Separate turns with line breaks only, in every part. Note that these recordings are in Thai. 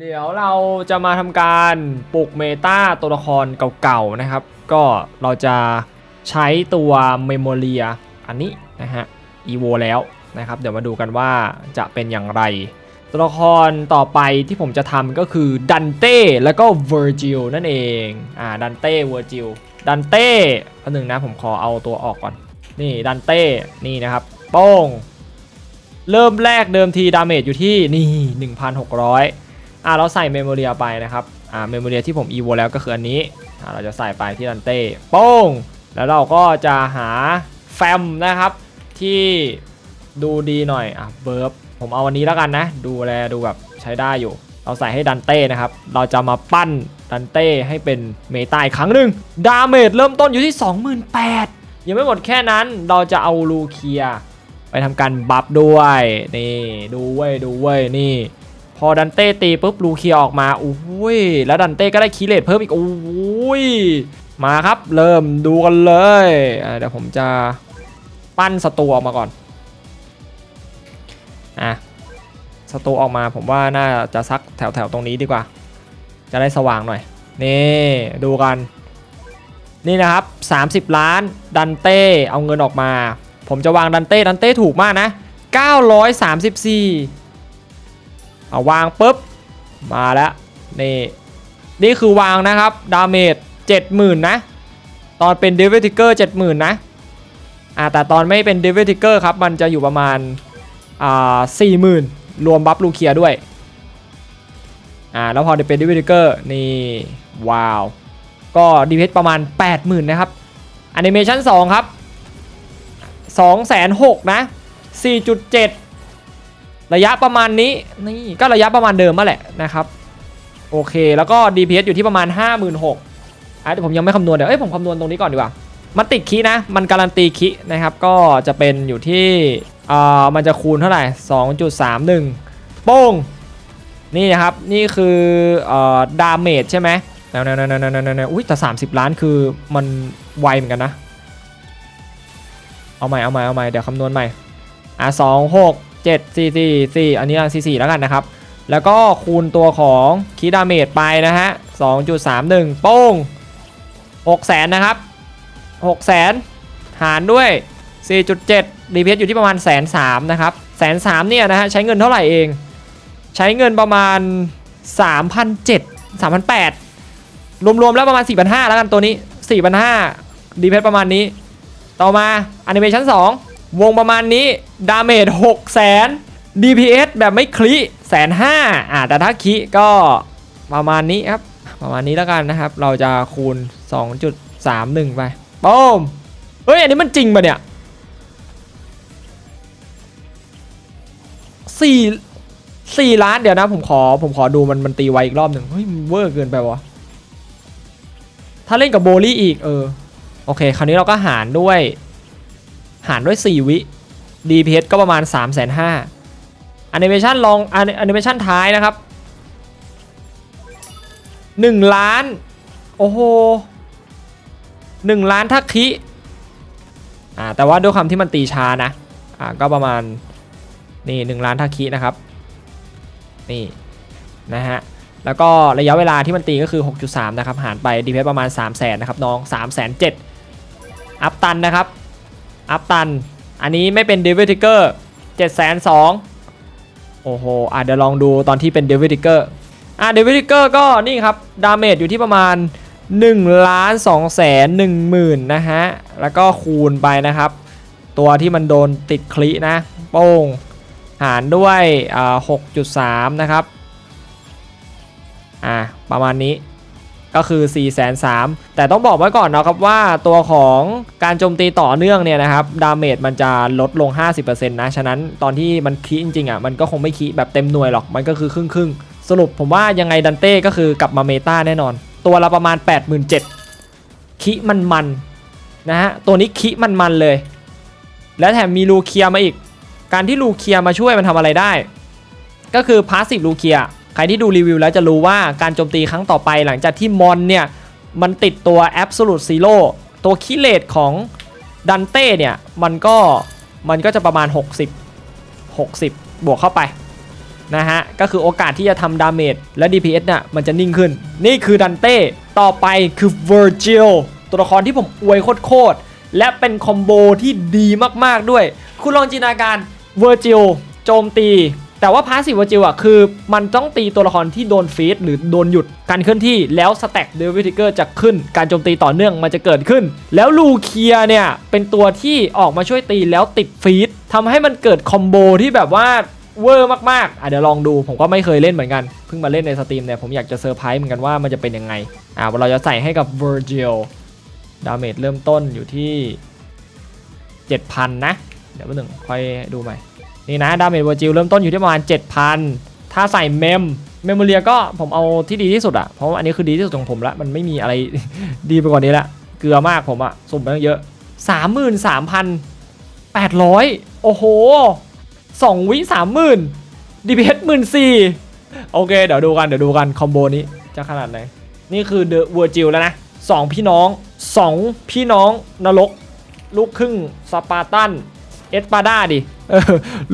เดี๋ยวเราจะมาทำการปลุกเมตาตัวละครเก่าๆนะครับ ก็เราจะใช้ตัวเมโมเรียอันนี้นะฮะอีโวแล้วนะครับ เดี๋ยวมาดูกันว่าจะเป็นอย่างไร ตัวละครต่อไปที่ผมจะทำก็คือดันเต้แล้วก็เวอร์จิลนั่นเองอ่าดันเต้เวอร์จิลดันเต้อันหนึ่งนะผมขอเอาตัวออกก่อน นี่ดันเต้นี่นะครับโป้งเริ่มแรกเดิมทีดาเมจอยู่ที่นี่ 1,600 อ่าเราใส่เมมโมเรียไปนะครับอ่าเมมโมเรียที่ผมอีโวแล้วก็คืออันนี้อ่าเราจะใส่ไปที่ดันเต้โป้ง แล้วเราก็จะหาแฟมนะครับที่ดูดีหน่อยอะเบิร์บผมเอาวันนี้แล้วกันนะ ดูแลดูแบบใช้ได้อยู่ เราใส่ให้ดันเต้นะครับ เราจะมาปั้นดันเต้ให้เป็นเมตาอีกครั้งหนึ่งดาเมจเริ่มต้นอยู่ที่ 28,000ยังไม่หมดแค่นั้นเราจะเอาลูเคีย ไปทำการบัฟด้วย นี่ ดูเว้ย ดูเว้ย นี่ พอดันเต้ตีปุ๊บลูเคียออกมาอุ้ยแล้วดันเต้ก็ได้คีเลตเพิ่มอีกอุ้ยมาครับเริ่มดูกันเลยเดี๋ยวผมจะปั้นสตูออกมาก่อนอะสตูออกมาผมว่าน่าจะซักแถวแถวๆตรงนี้ดีกว่า จะได้สว่างหน่อย นี่ดูกันนี่นะครับ 30 ล้านดันเต้เอาเงินออกมา ผมจะวางดันเต้ดันเต้ถูกมากนะ 934 เอาวางปุ๊บ มาแล้ว นี่ นี่คือวางนะครับ ดาเมจ70,000 นะ ตอนเป็นเดวิทิเกอร์70,000 นะอ่าแต่ตอนไม่เป็นเดวิทิเกอร์ครับ มันจะอยู่ประมาณอ่า40,000 รวมบัฟลูเคียด้วยอ่าแล้วพอเป็นเดวิทิเกอร์นี่ว้าว ก็ดีเพประมาณ 80,000 นะครับแอนิเมชัน2ครับ2 6 0 0 0นะ 4.7 ระยะประมาณนี้นี่ก็ระยะประมาณเดิมมาแหละนะครับโอเค แล้วก็ DPS อยู่ที่ประมาณ 56,000อะเดี๋ยวผมยังไม่คำนวณเดี๋ยวเอ้ยผมคำนวณตรงนี้ก่อนดีกว่ามันติดคีย์นะมันการันตีคีย์นะครับก็จะเป็นอยู่ที่อ่ามันจะคูณเท่าไหร่ 2.31 โป้งนี่นะครับนี่คือเอ่อดาเมจใช่ไหมแนวแนวแนวแนวแนวแนวแนวอุ้ยแต่ 30 ล้านคือมันไวเหมือนกันนะ เอาใหม่เอาใหม่เอาใหม่เดี๋ยวคำนวณใหม่อะส องหกเจ็ดสี่สี่สี่อันนี้อันสี่สี่แล้วกันนะครับ แล้วก็คูณตัวของคีดาเมจไปนะฮะสองจุดสามหนึ่งโป้งหกแสนนะครับหกแสนหารด้วย 4.7 รีเพสอยู่ที่ประมาณแสนสามนะครับแสนสามเนี่ยนะฮะใช้เงินเท่าไหร่เอง ใช้เงินประมาณ 3,700 3,800 รวมๆแล้วประมาณ 4,500 แล้วกันตัวนี้ 4,500 ดีเพสประมาณนี้ ต่อมาแอนิเมชัน2 วงประมาณนี้ดาเมจ6แสน DPS แบบไม่คลิแสนห้าอ่าแต่ถ้าคลิก็ประมาณนี้ครับ ประมาณนี้แล้วกันนะครับ เราจะคูณ 2.31 ไปป้มเฮ้ย อันนี้มันจริงปะเนี่ยสี่สี่ล้านเดี๋ยวนะผมขอผมขอดูมันมันตีไวอีกรอบหนึ่งเฮ้ยเวอร์เกินไปวะถ้าเล่นกับโบลี่อีกเออ โอเค คราวนี้เราก็หารด้วย หารด้วย 4 วิ DPS ก็ประมาณ 3 5 0 0 0 0แอนิเมชันลองแอนิเมชันท้ายนะครับ 1 ล้าน โอ้โห1ล้านทักคิอ่าแต่ว่าด้วยความที่มันตีช้านะอ่าก็ประมาณนี่ 1 ล้านทักคินะครับ นี่ นะฮะ แล้วก็ระยะเวลาที่มันตีก็คือ 6.3 นะครับ หารไป DPS ประมาณ 3 0 0 0 0 0 นะครับ น้อง3 7 0 0 0อัพตันนะครับ อัพตัน อันนี้ไม่เป็น Devil Trigger 7 2 0 0 0โอ้โหอะเดี๋ยวลองดูตอนที่เป็น Devil Trigger อะ Devil Trigger ก็นี่ครับ ดาเมจอยู่ที่ประมาณ1ล้าน2แสน1หมื่นนะฮะ แล้วก็คูณไปนะครับ ตัวที่มันโดนติดคลินะ โป้ง หารด้วยอ่า6.3 นะครับ อ่า ประมาณนี้ ก็คือ 4 3 0 0 0แต่ต้องบอกไว้ก่อนนะครับว่าตัวของการโจมตีต่อเนื่องเนี่ยนะครับดาเมจมันจะลดลง 50%นะ ฉะนั้นตอนที่มันคีจริงๆอะมันก็คงไม่คีแบบเต็มหน่วยหรอกมันก็คือครึ่งครึ่งๆสรุปผมว่ายังไงดันเต้ก็คือกลับมาเมตาแน่นอน ตัวละประมาณ 87,000คิมันมันนะฮะตัวนี้คิมันมันเลย แล้วแถมมีลูเคียมาอีก การที่ลูเคียมาช่วยมันทำอะไรได้ ก็คือพาสซีฟลูเคีย ใครที่ดูรีวิวแล้วจะรู้ว่าการโจมตีครั้งต่อไปหลังจากที่มอนเนี่ย มันติดตัว Absolute Zero ตัวคิเลตของดันเต้เนี่ย มันก็มันก็จะประมาณ 60 60 บวกเข้าไป นะฮะ ก็คือโอกาสที่จะทำดาเมจและ DPS น่ะมันจะนิ่งขึ้น นี่คือดันเต้ต่อไปคือ Virgil ตัวละครที่ผมอวยโคตรและเป็นคอมโบที่ดีมาก ๆ ด้วย คุณลองจินตนาการ Virgil โจมตี แต่ว่าพาสซีฟ Virgil อะคือมันต้องตีตัวละครที่โดนฟีดหรือโดนหยุดการเคลื่อนที่แล้วสแต็กเดวิทิเกอร์จะขึ้น การโจมตีต่อเนื่องมันจะเกิดขึ้น แล้วลูเคียเนี่ย เป็นตัวที่ออกมาช่วยตีแล้วติดฟีดทำให้มันเกิดคอมโบที่แบบว่าเวอร์มากๆอะเดี๋ยวลองดูผมก็ไม่เคยเล่นเหมือนกัน เพิ่งมาเล่นในสตรีมเนี่ยผมอยากจะเซอร์ไพรส์เหมือนกันว่ามันจะเป็นยังไงอะเราจะใส่ให้กับ Virgil ดาเมจเริ่มต้นอยู่ที่ 7,000 นะ เดี๋ยวแป๊บหนึงค่อยดูใหม่ นี่นะดาเมจ Virgil เริ่มต้นอยู่ที่ประมาณ 7,000 ถ้าใส่เมมเมมโมเรียก็ผมเอาที่ดีที่สุดอะเพราะว่าอันนี้คือดีที่สุดของผมละมันไม่มีอะไรดีไปกว่านี้ละเกลือมากผมอะสุ่มไปตั้งเยอะ 33,800 โอ้โหสองวิสามหมื่นดีพีเอสหมื่นสี่โอเค เดี๋ยวดูกันเดี๋ยวดูกันคอมโบนี้จะขนาดไหน นี่คือเดอะเวอร์จิลแล้วนะสองพี่น้องสองพี่น้องนรก ลูกครึ่งสปาร์ตัน เอสปาดาดิ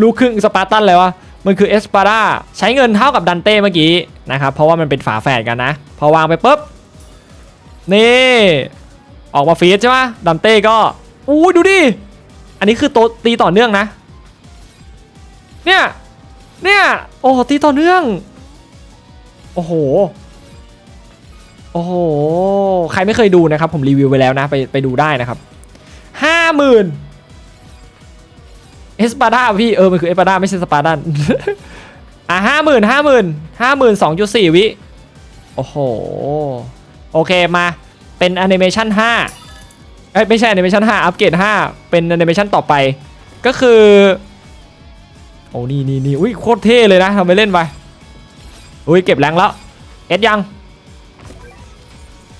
ลูกครึ่งสปาร์ตันเลยวะมันคือเอสปาดาใช้เงินเท่ากับดันเต้เมื่อกี้นะครับเพราะว่ามันเป็นฝาแฝดกันนะ พอวางไปปุ๊บนี่ออกมาฟีดใช่ไหมดันเต้ก็อู้ดูดิอันนี้คือโตตีต่อเนื่องนะ เนี่ยเนี่ยโอ้ตีต่อเนื่องโอ้โหโอ้โห ใครไม่เคยดูนะครับ ผมรีวิวไปแล้วนะ ไปไปดูได้นะครับห้าหมื่น เอสปาด้าพี่เออมันคือเอสปาด้าไม่ใช่สปาดันอะห้าหมื่นห้าหมื่นห้าหมื่นสองจุดสี่วิโอ้โหโอเคมาเป็นแอนิเมชันห้าเอ้ยไม่ใช่แอนิเมชันห้าอัปเกรดห้าเป็นแอนิเมชันต่อไป ก็คือโอ้นี่นี่นี่อุ้ยโคตรเท่เลยนะทำไปเล่นไปอุ้ยเก็บแรงแล้วเอสยัง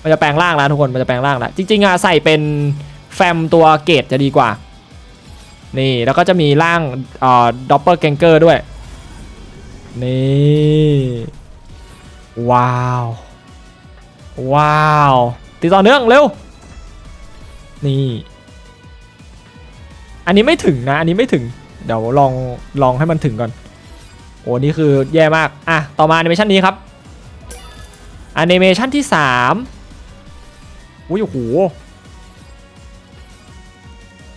มันจะแปลงร่างแล้วทุกคนมันจะแปลงร่างแล้วจริงๆอะใส่เป็นแฟมตัวเกตจะดีกว่า นี่แล้วก็จะมีร่างเอ่อดอปเปอร์แกงเกอร์ด้วย นี่ ว้าว ว้าวตีต่อเนื่องเร็ว นี่ อันนี้ไม่ถึงนะ อันนี้ไม่ถึง เดี๋ยวลองลองให้มันถึงก่อน โอ้นี่คือแย่มาก อะ ต่อมาแอนิเมชันนี้ครับแอนิเมชันที่3อุ้ยโอ้โห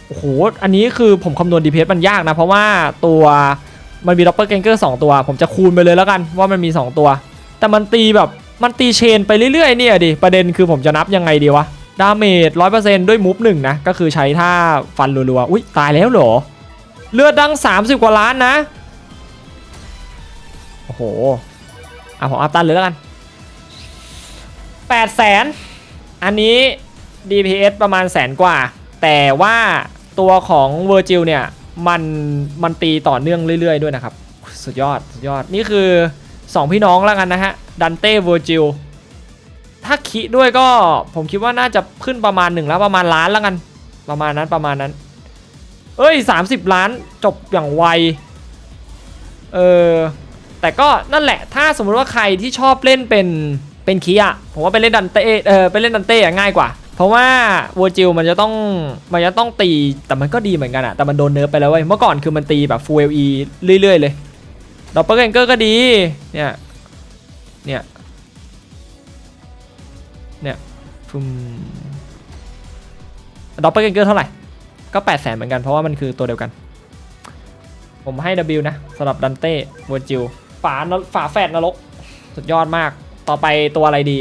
โอ้โห อันนี้คือผมคำนวณ DPS มันยากนะ เพราะว่าตัวมันมีด็อปเปอร์แกงเกอร์สตัว ผมจะคูณไปเลยแล้วกันว่ามันมี 2 ตัว แต่มันตีแบบมันตีเชนไปเรื่อยๆเนี่ยดิ ประเด็นคือผมจะนับยังไงดีวะ ดาเมจ100%ด้วยมูฟหนึ่งนะ ก็คือใช้ท่าฟันรัวๆ อุ้ยตายแล้วเหรอ เลือดดัง 30 กว่าล้านนะ โอ้โห อะผมอัพตันเลยแล้วกัน8แสนอันนี้ DPS ประมาณแสนกว่า แต่ว่า ตัวของ Virgil เนี่ยมันมันตีต่อเนื่องเรื่อย ๆ ด้วยนะครับ สุดยอดสุดยอดนี่คือ 2 พี่น้องแล้วกันนะฮะดันเต้ Virgil ถ้าคิด้วยก็ผมคิดว่าน่าจะขึ้นประมาณหนึ่งแล้วประมาณล้านแล้วกัน ประมาณนั้นประมาณนั้น เอ้ย 30 ล้านจบอย่างไวเออแต่ก็นั่นแหละถ้าสมมุติว่าใครที่ชอบเล่นเป็นเป็นคีอะผมว่าไปเล่นดันเต้เออไปเล่นดันเต้ง่ายกว่า เพราะว่าวัวจิลมันจะต้องมันจะต้องตีแต่มันก็ดีเหมือนกันอะแต่มันโดนเนิร์ฟไปแล้วเว้ยเมื่อก่อนคือมันตีแบบ full LE เรื่อยๆเลยดอปเปอร์แกงเกอร์ก็ดีเนี่ยเนี่ยเนี่ยฟุมดอปเปอร์แกงเกอร์เท่าไหร่ ก็8 0 0แสนเหมือนกันเพราะว่ามันคือตัวเดียวกัน ผมให้ W นะสำหรับดันเต้วัวจิลฝานฝาแฝดนรกสุดยอดมาก ต่อไปตัวอะไรดี